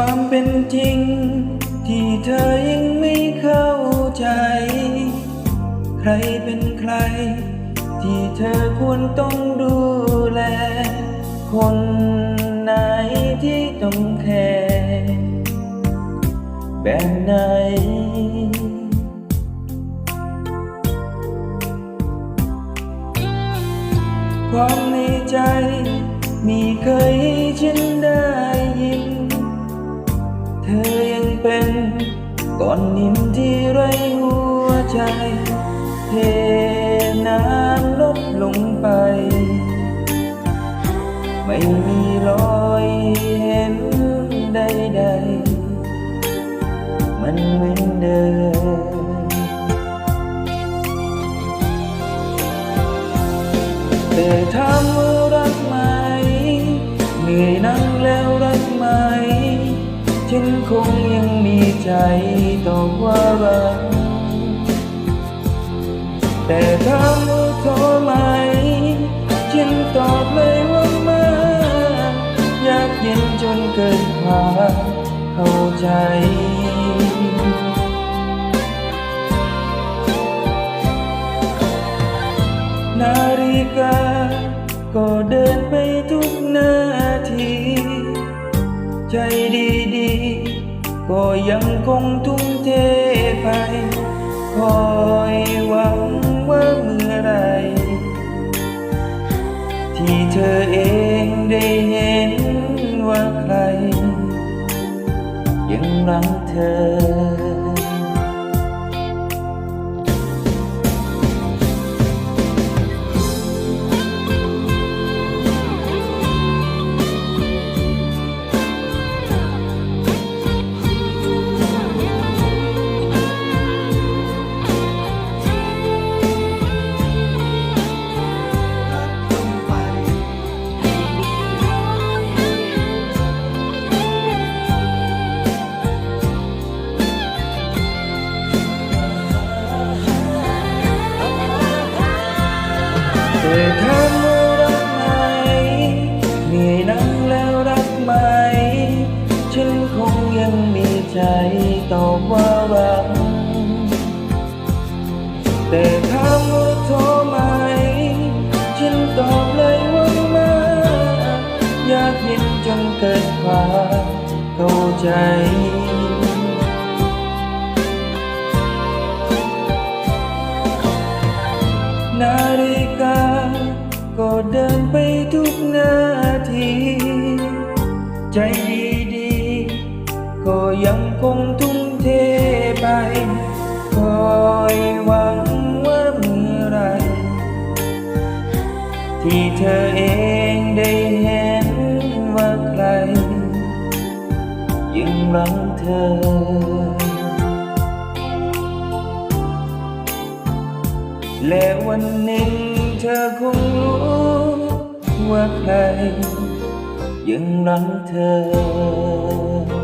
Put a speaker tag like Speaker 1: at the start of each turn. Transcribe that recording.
Speaker 1: ความเป็นจริง ที่เธอยังไม่เข้าใจ ใครเป็นใคร ที่เธอควรต้องดูแล คนไหนที่ต้องแคร์แบบไหนความในใจ มีเคยฉันได้ยิน ธอยังเป็นก้อนหินที่ไรหัวใจเทน้ำลดลงไป ไม่ คงยังมีใจต่อว่ารักแต่ถามว่าท้อไหมฉันตอบเลยว่าไม่อยากเย็นจนเกินความเข้าใจ นาฬิกาก็เดินไปทุกนาที ใจดีๆ ก็ยังคงทุ่มเทไป คอยหวังว่าเมื่อไร ที่เธอเองได้เห็นว่าใคร ยังรักเธอ แต่ถามว่ารักไหมเหนื่อยนั่งแล้วรักไหม ฉันคงยังมีใจตอบว่ารัก แต่ถามว่าท้อไหม ฉันตอบเลยว่าไม่อยากเห็นจนเกิดความเข้าใจนาฬิ ก็เดินไปทุกนาที ใจดีๆ ก็ยังคงทุ่มเทไป คอยหวังว่าเมื่อไร ที่เธอเองได้เห็นว่าใคร ยังรักเธอและวันหนึ่ง เธอคงรู้ว่าใครยังรักเธอ